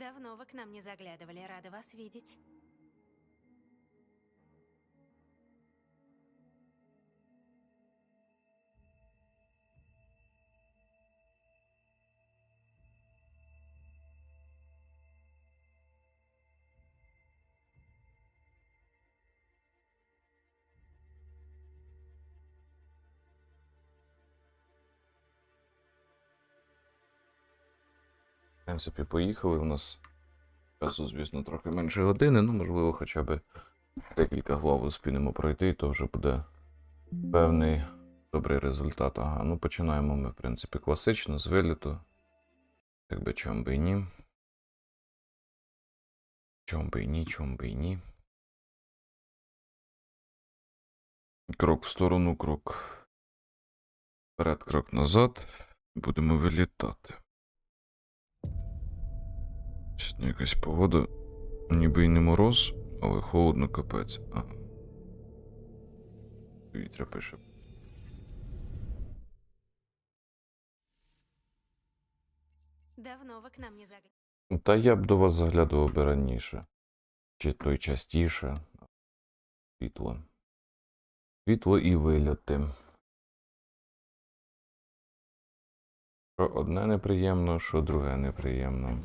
Давно вы к нам не заглядывали, рада вас видеть. Принципі, поїхали. У нас часу, звісно, трохи менше години, ну, можливо, хоча б декілька глав успінемо пройти, то вже буде певний добрий результат. Ага, ну починаємо ми, в принципі, класично, з виліту. Якби чом би і ні. Чом би і ні, чом би і ні. Крок в сторону, крок вперед, крок назад. Будемо вилітати. Якась погода. Ніби й не мороз, але холодно капець. Ага. Вітря пише. Давно вы к нам не заглядывали. Та я б до вас заглядував би раніше. Чи то й частіше. Світло. Світло і вильоти. Що одне неприємно, що друге неприємно.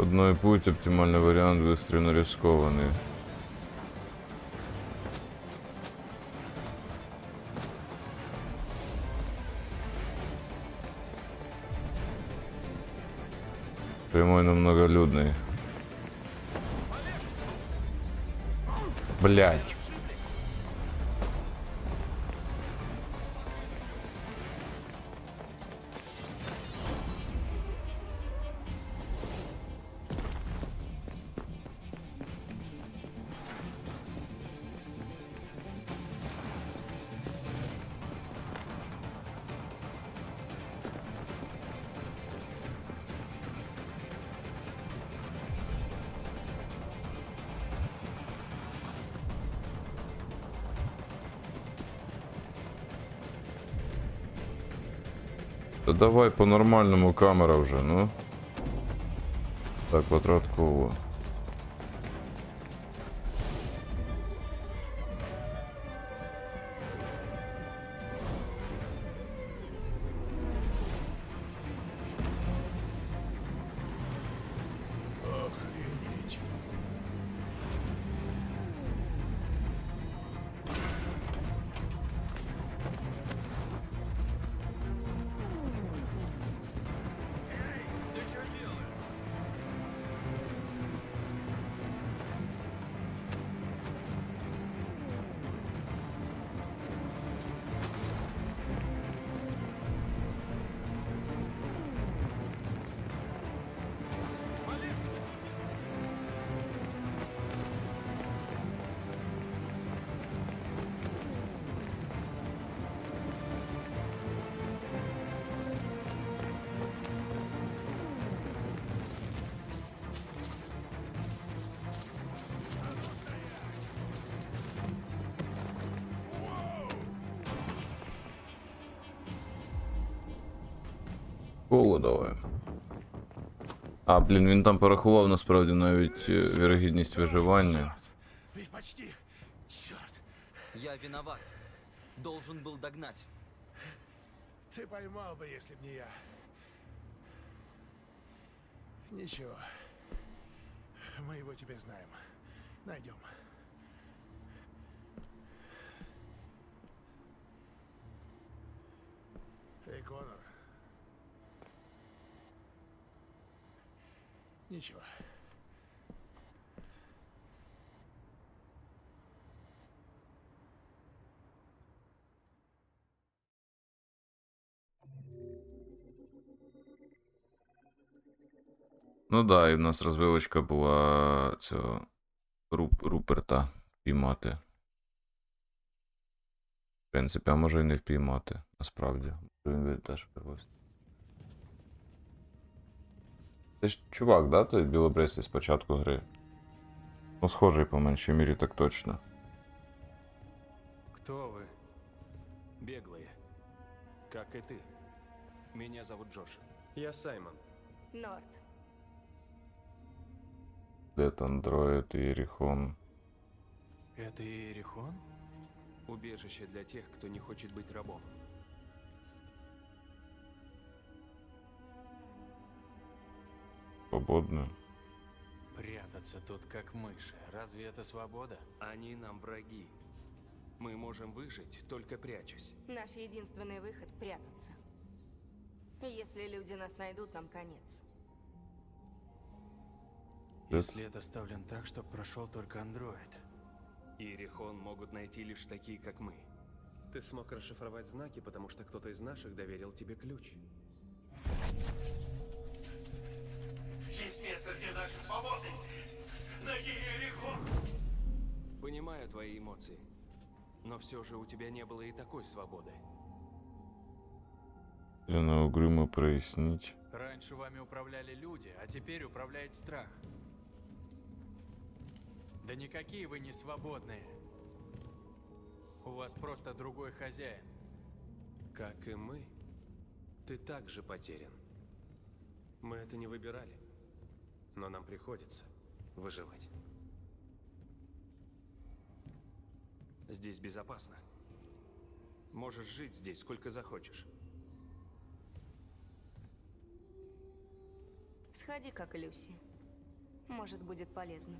Одной путь, оптимальный вариант, выстрел рискованный. Прямой, но многолюдный. Блять. Та давай по-нормальному камера вже, ну. Так, квадратково. Холодове. А, блін, він там порахував насправді навіть вірогідність виживання. Я виноват. Должен был догнать. Ты поймал бы, если б не я. Ничего. Мы его тебе знаем. Найдем. Эй, Конор. Ничего. Ну да, і в нас розвивочка була цього Руп, Руперта впіймати. В принципі, а може і не впіймати, насправді. Він теж впивався. Це ж чувак, да, той білобрисий з початку гри? Ну, схожий по меншій мірі, так точно. Кто вы? Беглые. Как и ты. Меня зовут Джош. Я Саймон. Норт. Дет Андроид і Еріхон. Это Иерихон? Убежище для тех, кто не хочет быть рабом. Свободно. Прятаться тут как мыши. Разве это свобода? Они нам враги. Мы можем выжить, только прячась. Наш единственный выход — прятаться. Если люди нас найдут, нам конец. Если это ставлен так, чтобы прошел только андроид. Иерихон могут найти лишь такие, как мы. Ты смог расшифровать знаки, потому что кто-то из наших доверил тебе ключ. Есть место, где наши свободы. Найди Иерихон. Понимаю твои эмоции. Но все же у тебя не было и такой свободы. Для угрюмо проясніть. Раньше вами управляли люди, а теперь управляет страх. Да никакие вы не свободные. У вас просто другой хозяин. Как и мы, ты также потерян. Мы это не выбирали, но нам приходится выживать. Здесь безопасно. Можешь жить здесь сколько захочешь. Сходи, как Люси. Может, будет полезно.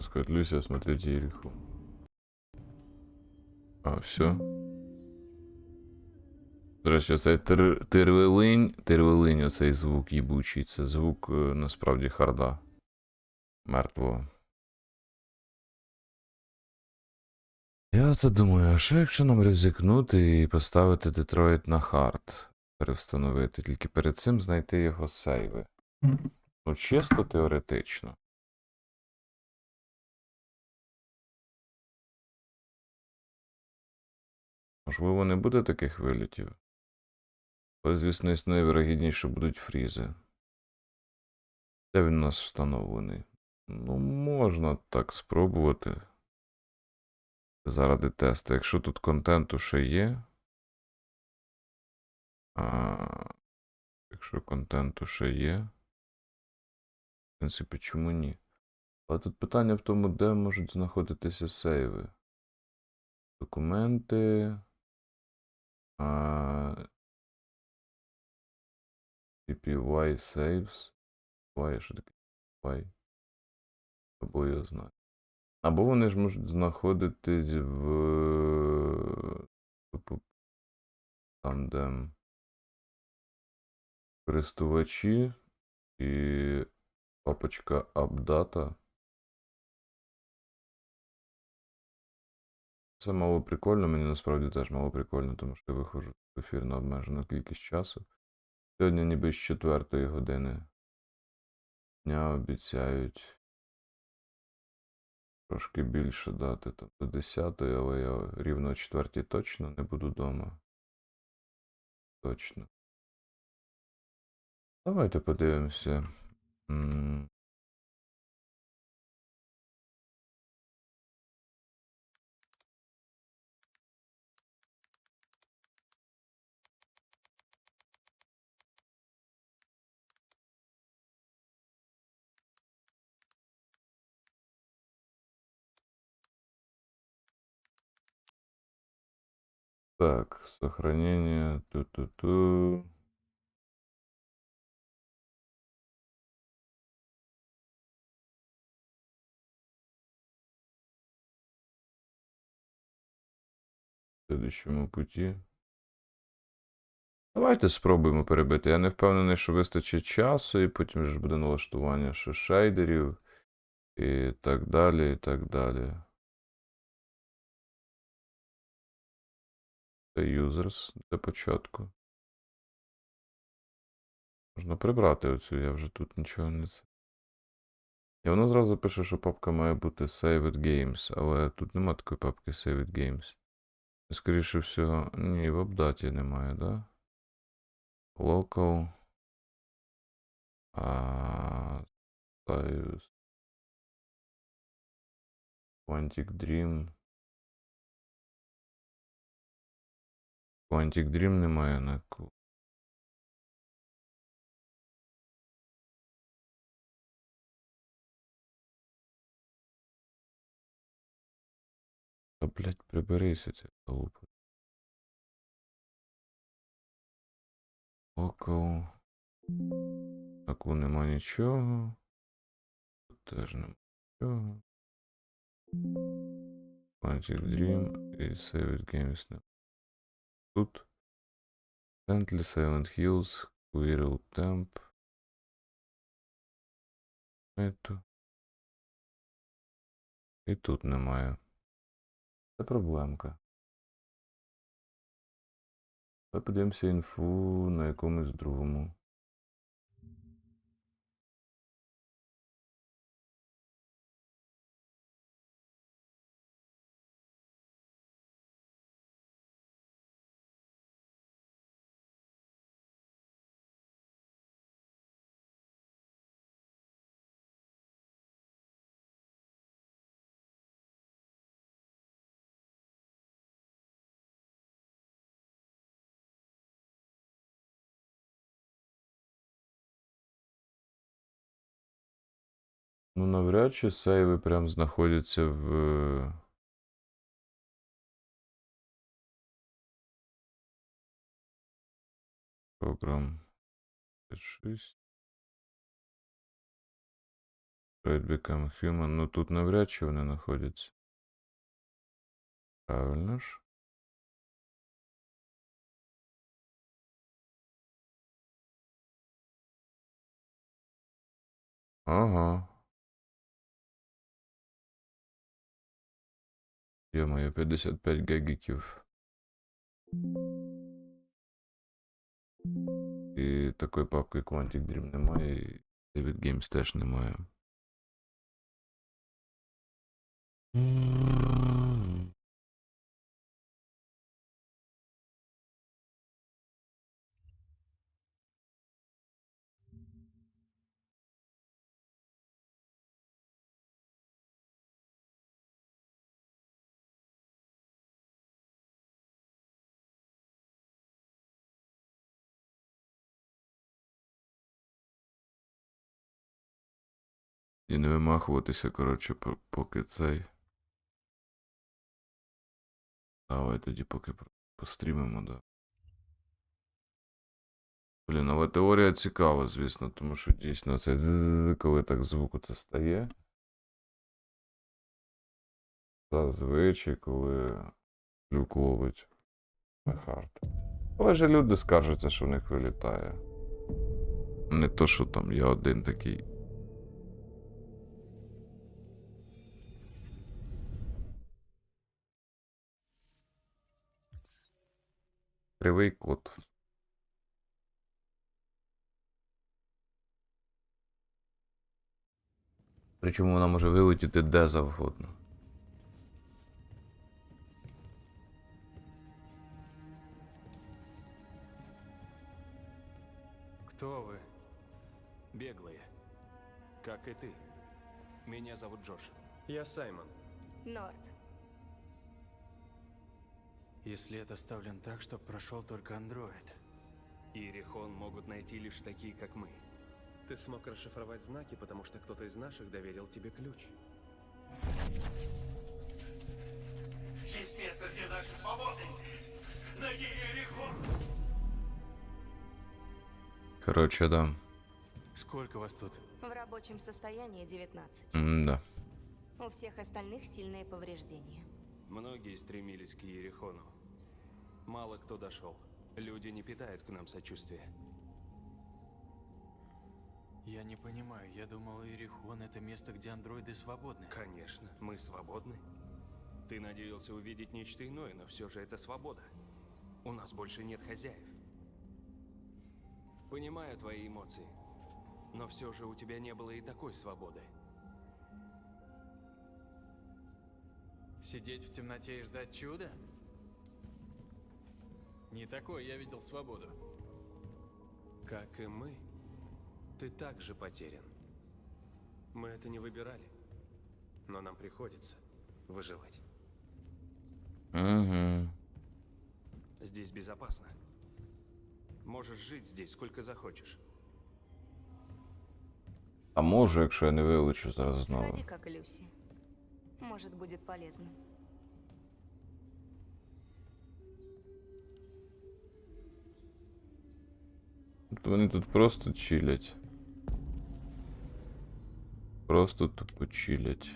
Сказать, Люся, смотрите Ериху. А, все. Речі, цей тир... тирвелинь, тирвелинь, оцей звук їбучий, це звук е, насправді харда. Мертвого. Я це думаю, а що якщо нам ризикнути і поставити Детройт на хард? Перевстановити, тільки перед цим знайти його сейви. Ну, чисто теоретично. Можливо, не буде таких вилітів. Але, звісно, існує вирогідність, що будуть фрізи. Де він у нас встановлений? Ну, можна так спробувати. Заради тесту. Якщо тут контенту ще є. А, якщо контенту ще є. В принципі, чому ні? Але тут питання в тому, де можуть знаходитися сейви. Документи. А... PPY saves. Y, що таке? Y. Або я знаю. Або вони ж можуть знаходитись в. Там, де. Користувачі і папочка апдата. Це мало прикольно, мені насправді теж мало прикольно, тому що я виходжу в ефір на обмежену кількість часу. Сьогодні ніби з 4 години дня обіцяють трошки більше дати там до 10, але я рівно о 4 точно не буду вдома. Точно. Давайте подивимося. Так, сохранение. Ту-ту-ту. Следуючому путі. Давайте спробуємо перебити. Я не впевнений, що вистачить часу, і потім вже буде налаштування ще шейдерів, і так далі, і так далі. Це users для початку. Можна прибрати оцю, я вже тут нічого не це. І воно зразу пише, що папка має бути Saved Games, але тут нема такої папки Saved Games. Скоріше всього, ні, в апдаті немає, да? Local. А, Quantic Dream. Quantic Dream немає на ку. Та, блядь, приберися, ця толупа. Окол. Таку нема нічого. Тут теж нема нічого. Quantic Dream і Saved Games нема. Тут. Bentley Silent Hills, Quirrell Temp. Ето. І тут немає. Це проблемка. Давай подивимося інфу на якомусь другому. Ну, навряд чи сейви прям знаходяться в. Програм 6. Try Become Human. Ну тут навряд чи вони знаходяться. Правильно ж? Ага. Ё-моё, 55 гегіків. І такої папки Quantic Dream немає, і David Games теж немає. І не вимахуватися, коротше, поки цей. Давай тоді поки пострімимо, да. Блін, але теорія цікава, звісно, тому що дійсно це коли так звуку це стає. Зазвичай, коли люк ловить хард. Але ж люди скаржаться, що в них вилітає. Не то, що там я один такий. Кривий код. Причому вона може вилетіти де завгодно. Кто вы? Беглые. Как и ты. Меня зовут Джош. Я Саймон. Норд. И след оставлен так, что прошел только андроид. Иерихон могут найти лишь такие, как мы. Ты смог расшифровать знаки, потому что кто-то из наших доверил тебе ключ. Есть место, где наши свободы. Найди Иерихон. Коротше, да. Сколько вас тут? В рабочем состоянии 19. М-да. У всех остальных сильные повреждения. Многие стремились к Иерихону. Мало кто дошел. Люди не питают к нам сочувствия. Я не понимаю, я думал, Иерихон это место, где андроиды свободны. Конечно, мы свободны. Ты надеялся увидеть нечто иное, но все же это свобода. У нас больше нет хозяев. Понимаю твои эмоции, но все же у тебя не было и такой свободы. Сидеть в темноте и ждать чуда? Не такой я видел свободу. Как и мы, ты также потерян. Мы это не выбирали, но нам приходится выживать. Угу. Здесь безопасно. Можешь жить здесь сколько захочешь. А може, якщо я не вилучу зараз знову. Сходи как Люси. Может, будет полезно. Вони тут просто чилять. Просто тупо чилять.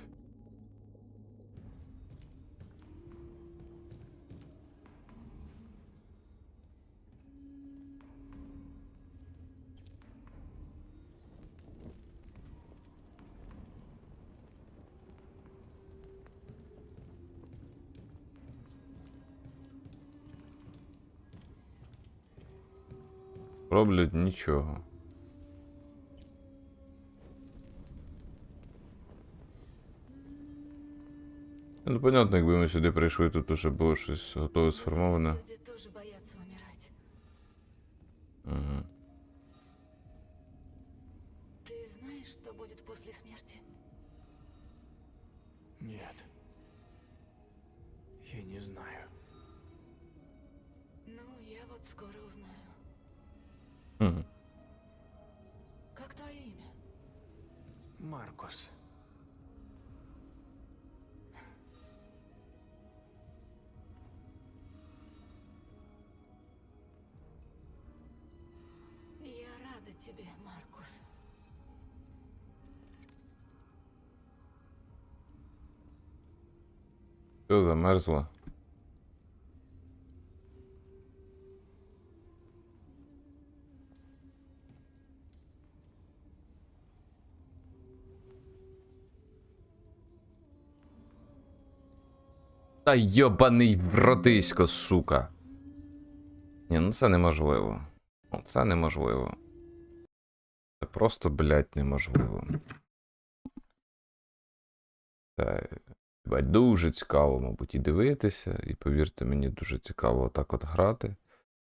Роблять нічого. Ну, понятно, якби ми сюди прийшли, тут уже було щось готове сформоване. Тебе, Маркус. Все замерзло. Та йобаний вродисько, сука. Ні, ну це неможливо. Ну, Це неможливо. Це просто, блядь, неможливо. Це дуже цікаво, мабуть, і дивитися, і повірте мені, дуже цікаво отак от грати.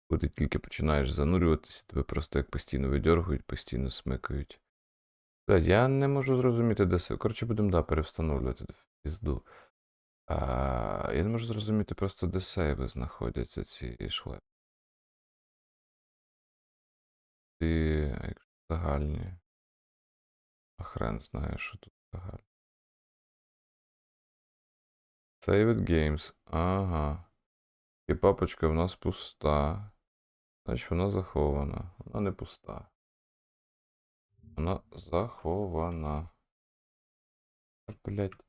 Коли ти тільки починаєш занурюватися, тебе просто як постійно видьоргують, постійно смикають. Блядь, я не можу зрозуміти, де се. Коротше, будемо да, перевстановлювати пізду. А, я не можу зрозуміти просто, де сейви знаходяться ці шлепи. І загальні. А хрен знає, що тут загальні. it Games. Ага. І папочка в нас пуста. Значить, вона захована. Вона не пуста. Вона захована. Блять.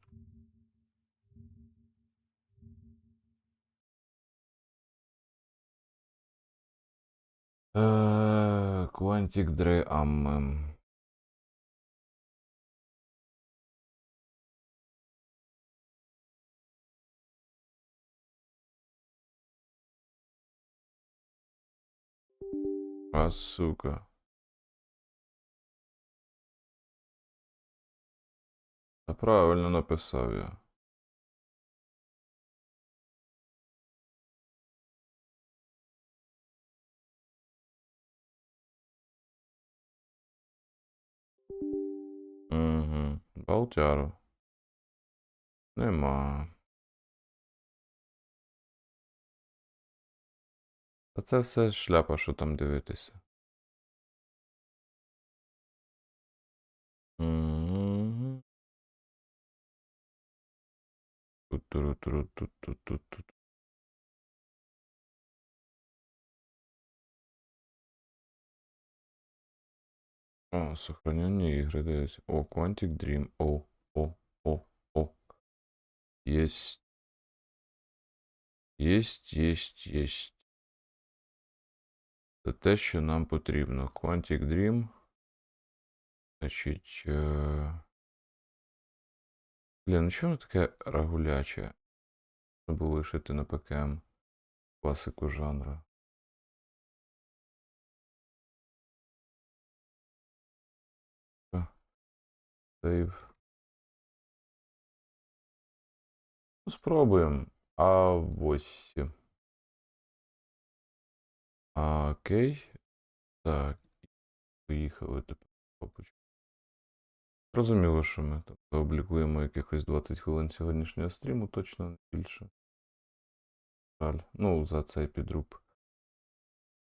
Quantic Dream. А, сука. Та правильно написав я. Угу. Балтяру. Нема. Та це все шляпа, що там дивитися. Мгм. Ту-ту-ру-ту-ру-ту-ту-ту-ту. О, сохранение игры дается. О, Quantic Dream. О, о, о, о. Есть. Есть, есть, есть. Це те, що нам потрібно. Quantic Dream. Значить. Е... Блін, ну чому таке рагуляче? Треба лишити на ПКМ класику жанру. Сейв. Ну, спробуємо. А ось. А, окей. Так. Поїхали тепер. Опуч. Зрозуміло, що ми тут облікуємо якихось 20 хвилин сьогоднішнього стріму, точно не більше. Жаль. Ну, за цей підруб.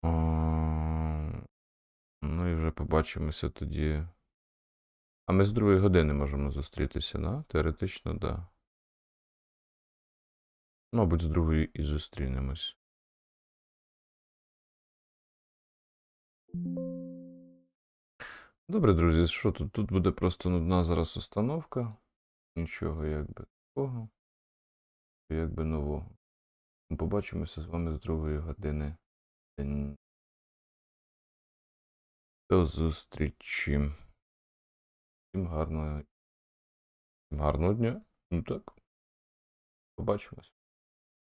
А, Ну і вже побачимося тоді. А ми з другої години можемо зустрітися, да? Теоретично, так. Да. Мабуть, з другої і зустрінемось. Добре, друзі, що тут? Тут буде просто нудна зараз установка. Нічого якби такого. Якби нового. Побачимося з вами з другої години. До зустрічі. Всім гарного. Гарного дня. Ну так. Побачимось.